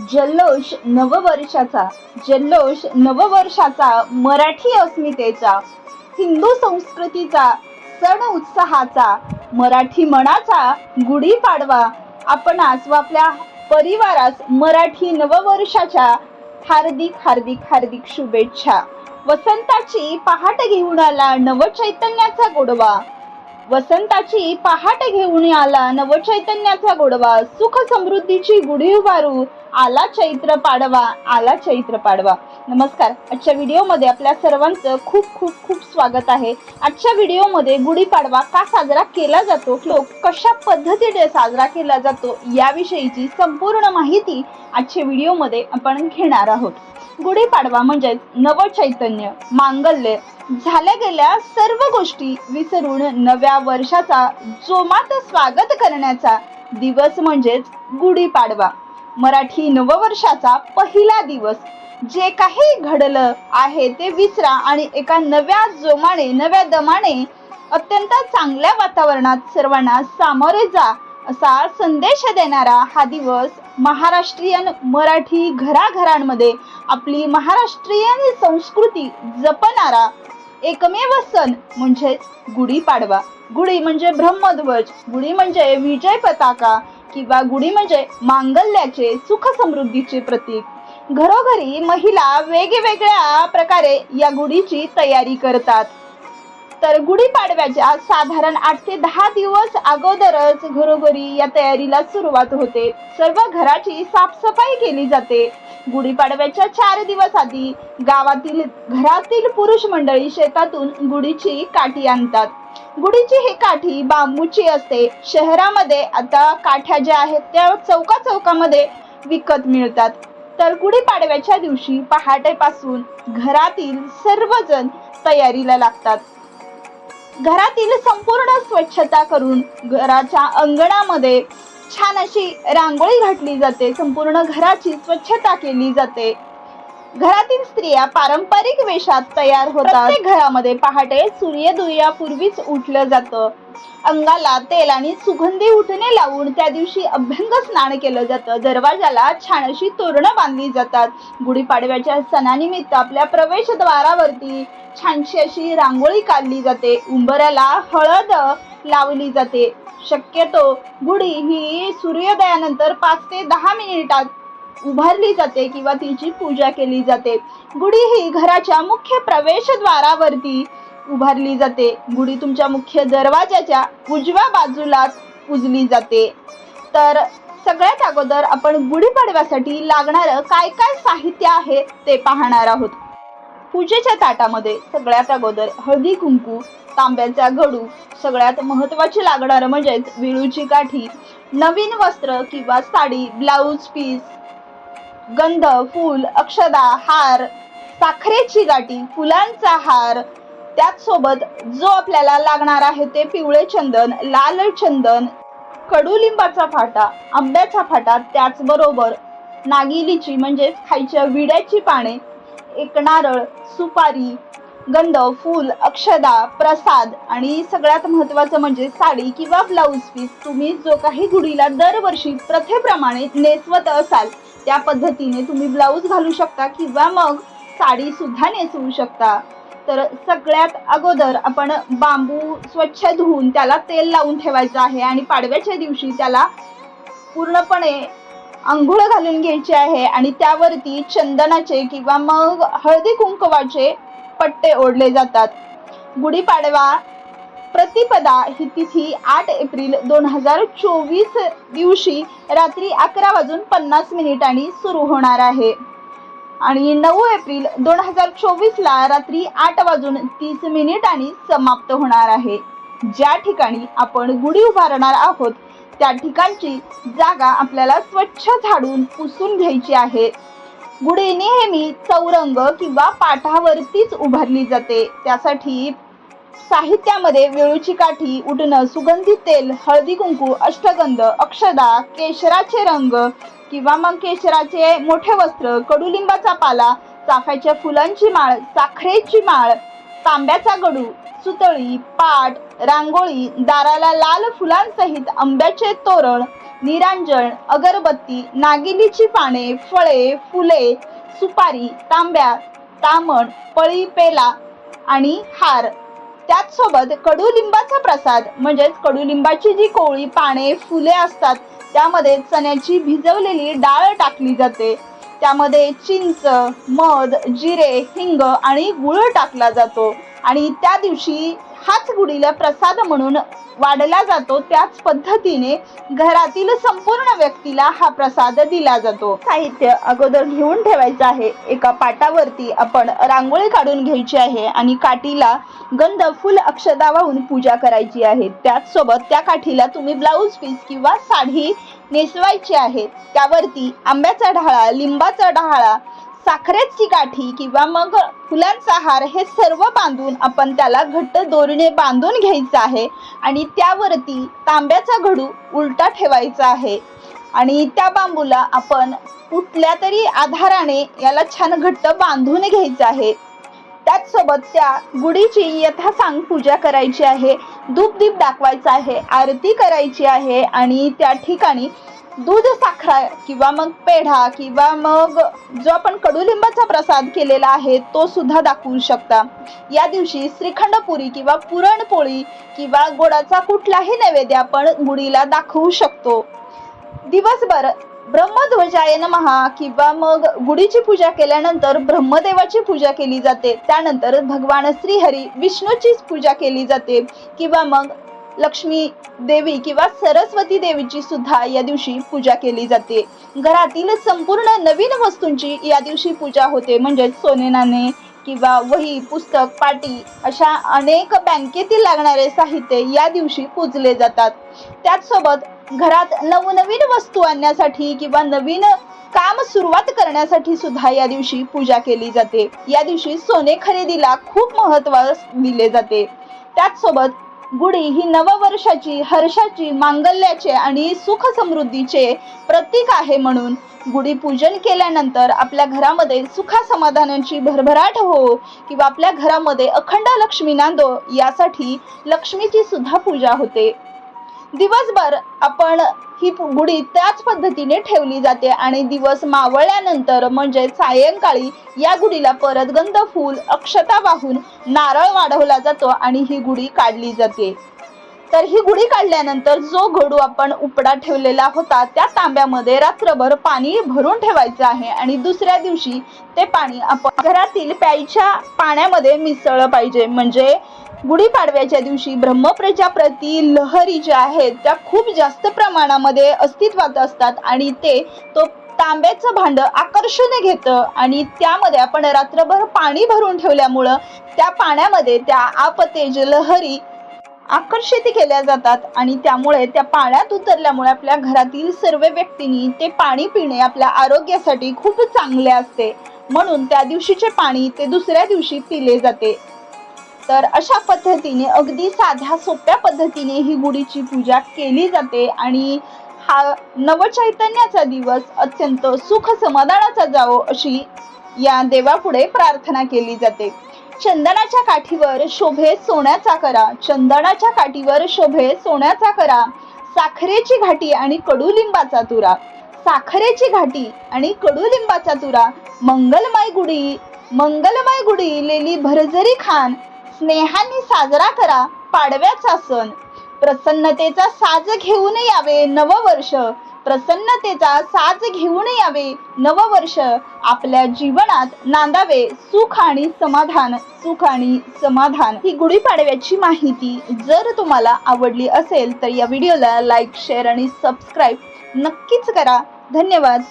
जल्लोष नववर्षाचा जल्लोष नववर्षाचा मराठी अस्मितेचा हिंदू संस्कृतीचा सण उत्साहाचा मराठी मनाचा गुढीपाडवा आपणास व आपल्या परिवारास मराठी नववर्षाच्या हार्दिक हार्दिक हार्दिक शुभेच्छा. वसंताची पहाट घेऊन आला नवचैतन्याचा गोडवा. वसंताची पहाट घेऊन आला नवचैतन्याचा गोडवा. सुख समृद्धीची गुढी उभारू. आला चैत्र पाडवा आला चैत्र पाडवा. नमस्कार. आजच्या व्हिडिओमध्ये आपल्या सर्वांचं खूप खूप खूप स्वागत आहे. आजच्या व्हिडिओमध्ये गुढीपाडवा का साजरा केला जातो लोक कशा पद्धतीने साजरा केला जातो याविषयीची संपूर्ण माहिती आजच्या व्हिडिओमध्ये आपण घेणार आहोत. गुढीपाडवा म्हणजेच नवचैतन्य मांगल्य झाल्या गेल्या सर्व गोष्टी विसरून नव्या वर्षाचा जोमात स्वागत करण्याचा दिवस म्हणजेच गुढीपाडवा मराठी नववर्षाचा पहिला दिवस. जे काही घडलं आहे ते विसरा आणि एका नव्या जोमाने नव्या दमाने अत्यंत चांगल्या वातावरणात सर्वांना सामोरे जा असा संदेश देणारा हा दिवस महाराष्ट्रीयन मराठी घराघरांमध्ये आपली महाराष्ट्रीयन संस्कृती जपणारा एकमेव सण म्हणजेच गुढीपाडवा गुढी म्हणजे ब्रह्मध्वज गुढी म्हणजे विजय पताका किंवा गुढी म्हणजे मांगल्याचे सुख समृद्धीचे प्रतीक. घरोघरी महिला वेगवेगळ्या प्रकारे या गुढीची तयारी करतात. तर गुढीपाडव्याच्या साधारण आठ ते दहा दिवस अगोदरच घरोघरी या तयारीला सुरुवात होते. सर्व घराची साफसफाई केली जाते. गुढीपाडव्याच्या चार दिवस आधी गावातील घरातील पुरुष मंडळी शेतातून गुढीची काठी आणतात. गुढीची ही काठी बांबूची असते. शहरामध्ये आता काठ्या ज्या आहेत त्या चौका चौकामध्ये विकत मिळतात. तर गुढीपाडव्याच्या दिवशी पहाटेपासून घरातील सर्वजण तयारीला लागतात. घरातील संपूर्ण स्वच्छता करून घराच्या अंगणामध्ये छान अशी रांगोळी घातली जाते. संपूर्ण घराची स्वच्छता केली जाते. घरातील स्त्रिया पारंपरिक वेशात तयार होतात. प्रत्येक घरामध्ये पहाटे सूर्योदयापूर्वीच उठलं जातं. अंगाला तेल आणि सुगंधी उठणे लावून त्या दिवशी अभ्यंग स्नान केलं जातं. दरवाजाला छान अशी तोरणं बांधली जातात. गुढीपाडव्याच्या सणानिमित्त आपल्या प्रवेशद्वारावरती छानशी अशी रांगोळी काढली जाते. उंबऱ्याला हळद लावली जाते. शक्यतो गुढी ही सूर्योदयानंतर पाच ते दहा मिनिटात उभारली जाते किंवा तिची पूजा केली जाते. गुढी ही घराच्या मुख्य प्रवेशद्वारावरती उभारली जाते. गुढी तुमच्या मुख्य दरवाजाच्या उजव्या बाजूला पुजली जाते. तर सगळ्यात अगोदर आपण गुढीपाडव्यासाठी लागणारं काय काय साहित्य आहे ते पाहणार आहोत. पूजेच्या ताटामध्ये सगळ्यात अगोदर हळदी कुंकू तांब्याचा गडू सगळ्यात महत्वाची लागणारं म्हणजेच विळूची काठी नवीन वस्त्र किंवा साडी ब्लाऊज पीस गंध फूल अक्षदा हार साखरेची गाठी फुलांचा हार त्याचसोबत जो आपल्याला लागणार आहे ते पिवळे चंदन लाल चंदन कडुलिंबाचा फाटा आंब्याचा फाटा त्याचबरोबर नागिलीची म्हणजेच खायच्या विड्याची पाने एक नारळ सुपारी गंध फूल अक्षदा प्रसाद आणि सगळ्यात महत्त्वाचं म्हणजे साडी किंवा ब्लाऊज पीस. तुम्ही जो काही गुढीला दरवर्षी प्रथेप्रमाणे नेसवत असाल त्या पद्धतीने तुम्ही ब्लाऊज घालू शकता किंवा मग साडी सुद्धा नेसवू शकता. तर सगळ्यात अगोदर आपण बांबू स्वच्छ धुवून त्याला तेल लावून ठेवायचं आहे आणि पाडव्याच्या दिवशी त्याला पूर्णपणे आंघोळ घालून घ्यायची आहे आणि त्यावरती चंदनाचे किंवा मग हळदी कुंकवाचे पट्टे ओढले जातात. गुढीपाडवा प्रतिपदा ही तिथी आठ एप्रिल दोन हजार चोवीस दिवशी रात्री अकरा वाजून पन्नास मिनिटांनी सुरू होणार आहे. आणि नऊ एप्रिल दोन हजार चोवीसला रात्री आठ वाजून तीस मिनिटांनी समाप्त होणार आहे. ज्या ठिकाणी आपण गुढी उभारणार आहोत त्या ठिकाणची जागा आपल्याला स्वच्छ झाडून पुसून घ्यायची आहे. गुढी नेहमी चौरंग किंवा पाठावरतीच उभारली जाते. त्यासाठी साहित्यामध्ये वेळूची काठी उठणं सुगंधी तेल हळदी कुंकू अष्टगंध अक्षदा केशराचे रंग किंवा मग केशराचे मोठे वस्त्र कडुलिंबाचा पाला चाफ्याच्या फुलांची माळ साखरेची माळ तांब्याचा गडू सुतळी पाट रांगोळी दाराला लाल फुलांसहित आंब्याचे तोरण निरांजन अगरबत्ती नागिनीची पाने फळे फुले सुपारी तांब्या तामण पळी पेला आणि हार. त्याचसोबत कडुलिंबाचा प्रसाद म्हणजेच कडुलिंबाची जी कोळी पाने फुले असतात त्यामध्ये चण्याची भिजवलेली डाळ टाकली जाते. त्यामध्ये चिंच मध जिरे हिंग आणि गुळ टाकला जातो. आणि त्या दिवशी हाच गुढीला प्रसाद म्हणून वाढला जातो. त्याच पद्धतीने घरातील संपूर्ण व्यक्तीला हा प्रसाद दिला जातो. साहित्य अगोदर घेऊन ठेवायचं आहे. एका पाटावरती आपण रांगोळी काढून घ्यायची आहे आणि काठीला गंध फुल अक्षता वाहून पूजा करायची आहे. त्याचसोबत त्या काठीला तुम्ही ब्लाऊज पीस किंवा साडी नेसवायची आहे. त्यावरती आंब्याचा ढाळा लिंबाचा ढाळा साखरेची काठी किंवा मग फुलांचा हार हे सर्व बांधून आपण त्याला घट्ट दोरीने बांधून घ्यायचं आहे. आणि त्यावरती तांब्याचा घडू उलटा ठेवायचा आहे. आणि त्या बांबूला आपण कुठल्या तरी आधाराने याला छान घट्ट बांधून घ्यायचं आहे. त्याचसोबत त्या गुढीची यथासांग पूजा करायची आहे. धूपदीप दाखवायचा आहे. आरती करायची आहे. आणि त्या ठिकाणी दूध साखरा किंवा मग पेढा किंवा मग जो आपण कडुलिंबाचा प्रसाद केलेला आहे तो सुद्धा दाखवू शकता. या दिवशी श्रीखंडपुरी किंवा पुरणपोळी किंवा गोडाचा कुठलाही नैवेद्य आपण गुढीला दाखवू शकतो. दिवसभर ब्रह्मध्वजाय महा किंवा मग गुढीची पूजा केल्यानंतर ब्रह्मदेवाची पूजा केली जाते. त्यानंतर भगवान श्रीहरी विष्णूचीच पूजा केली जाते. किंवा मग लक्ष्मी देवी किंवा सरस्वती देवीची सुद्धा या दिवशी पूजा केली जाते. घरातील संपूर्ण नवीन वस्तूंची या दिवशी पूजा होते. म्हणजेच सोने नाणे किंवा वही पुस्तक पाटी अशा अनेक बँकेतील लागणारे साहित्य या दिवशी पूजले जातात. त्याचसोबत घरात नवनवीन वस्तू आणण्यासाठी किंवा नवीन काम सुरुवात करण्यासाठी सुद्धा या दिवशी पूजा केली जाते. या दिवशी सोने खरेदीला खूप महत्त्व दिले जाते. त्याचसोबत गुढी ही नववर्षाची हर्षाची मांगल्याचे आणि सुख समृद्धीचे प्रतीक आहे म्हणून गुढी पूजन केल्यानंतर आपल्या घरामध्ये सुखासमाधानाची भरभराट हो किंवा आपल्या घरामध्ये अखंड लक्ष्मी नांदो यासाठी लक्ष्मीची सुद्धा पूजा होते. दिवसभर आपण ही गुढी त्याच पद्धतीने ठेवली जाते आणि दिवस मावळल्यानंतर म्हणजे सायंकाळी या गुढीला परत गंध फूल अक्षता वाहून नारळ वाढवला जातो आणि ही गुढी काढली जाते. तर ही गुढी काढल्यानंतर जो घडू आपण उपडा ठेवलेला होता त्या तांब्यामध्ये रात्रभर पाणी भरून ठेवायचं आहे आणि दुसऱ्या दिवशी ते पाणी आपण घरातील प्यायच्या पाण्यामध्ये मिसळलं पाहिजे. म्हणजे गुढीपाडव्याच्या दिवशी ब्रह्मप्रजाप्रती लहरी ज्या आहेत त्या खूप जास्त प्रमाणामध्ये अस्तित्वात असतात आणि ते तो तांब्याचं भांड आकर्षण घेतं आणि त्यामध्ये आपण रात्रभर पाणी भरून ठेवल्यामुळं त्या पाण्यामध्ये त्या आपतेज लहरी आकर्षित केल्या जातात आणि त्यामुळे त्या पाण्यात उतरल्यामुळे आपल्या घरातील सर्व व्यक्तींनी ते पाणी पिणे आपल्या आरोग्यासाठी खूप चांगले असते. म्हणून त्या दिवशीचे पाणी ते दुसऱ्या दिवशी पिले जाते. तर अशा पद्धतीने अगदी साध्या सोप्या पद्धतीने ही गुढीची पूजा केली जाते आणि हा नवचैतन्याचा दिवस अत्यंत सुख समाधानाचा जावो अशी या देवापुढे प्रार्थना केली जाते. चंदनाच्या काठीवर शोभे सोन्याचा करा. चंदनाच्या काठीवर शोभे सोन्याचा करा. साखरेची घाटी आणि कडुलिंबाचा तुरा. साखरेची घाटी आणि कडुलिंबाचा तुरा. मंगलमय गुढी मंगलमय गुढी लेली भरजरी खान स्नेहाने साजरा करा पाडव्याचा सण. प्रसन्नतेचा साज घेऊन यावे नववर्ष. प्रसन्नतेचा साज घेऊन यावे नववर्ष. आपल्या जीवनात नांदावे सुख आणि समाधान. सुख आणि समाधान ही गुढीपाडव्याची माहिती. जर तुम्हाला आवडली असेल तर या व्हिडिओला लाईक शेअर आणि सबस्क्राईब नक्कीच करा. धन्यवाद.